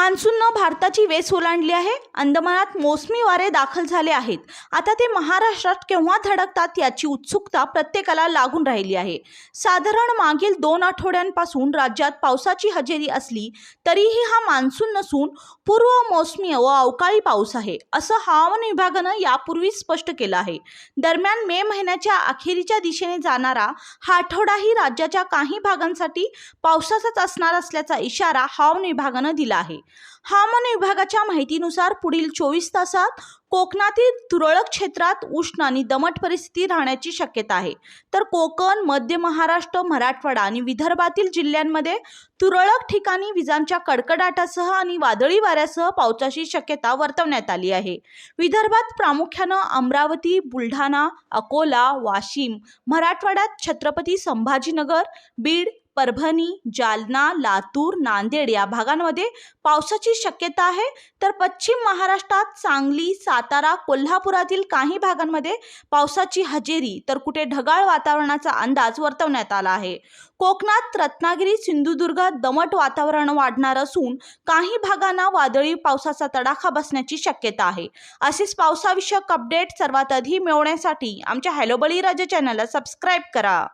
मान्सूननं भारताची वेस ओलांडली आहे. अंदमानात मोसमी वारे दाखल झाले आहेत. आता ते महाराष्ट्रात केव्हा धडकतात याची उत्सुकता प्रत्येकाला लागून राहिली आहे. साधारण मागील दोन आठवड्यांपासून राज्यात पावसाची हजेरी असली तरीही हा मान्सून नसून पूर्व मोसमी व अवकाळी पाऊस आहे असं हवामान विभागानं यापूर्वी स्पष्ट केलं आहे. दरम्यान मे महिन्याच्या अखेरीच्या दिशेने जाणारा हा आठवडाही राज्याच्या काही भागांसाठी पावसाचाच असणार असल्याचा इशारा हवामान विभागानं दिला आहे. हवामान विभागाच्या माहितीनुसार पुढील चोवीस तासात कोकणातील तुरळक क्षेत्रात उष्ण आणि दमट परिस्थिती राहण्याची शक्यता आहे. तर कोकण मध्य महाराष्ट्र मराठवाडा आणि विदर्भातील जिल्ह्यांमध्ये तुरळक ठिकाणी विजांच्या कडकडाटासह आणि वादळी वाऱ्यासह पावसाची शक्यता वर्तवण्यात आली आहे. विदर्भात प्रामुख्यानं अमरावती बुलढाणा अकोला वाशिम मराठवाड्यात छत्रपती संभाजीनगर बीड परभणी जालना लातूर नांदेड या भागांमध्ये पावसाची शक्यता आहे. तर पश्चिम महाराष्ट्रात सांगली सातारा कोल्हापुरातील काही भागांमध्ये पावसाची हजेरी तर कुठे ढगाळ वातावरणाचा अंदाज वर्तवण्यात आला आहे. कोकणात रत्नागिरी सिंधुदुर्गात दमट वातावरण वाढणार असून काही भागांना वादळी पावसाचा तडाखा बसण्याची शक्यता आहे. असेच पावसाविषयक अपडेट सर्वात आधी मिळवण्यासाठी आमच्या हॅलोबळी राजा चॅनलला सबस्क्राईब करा.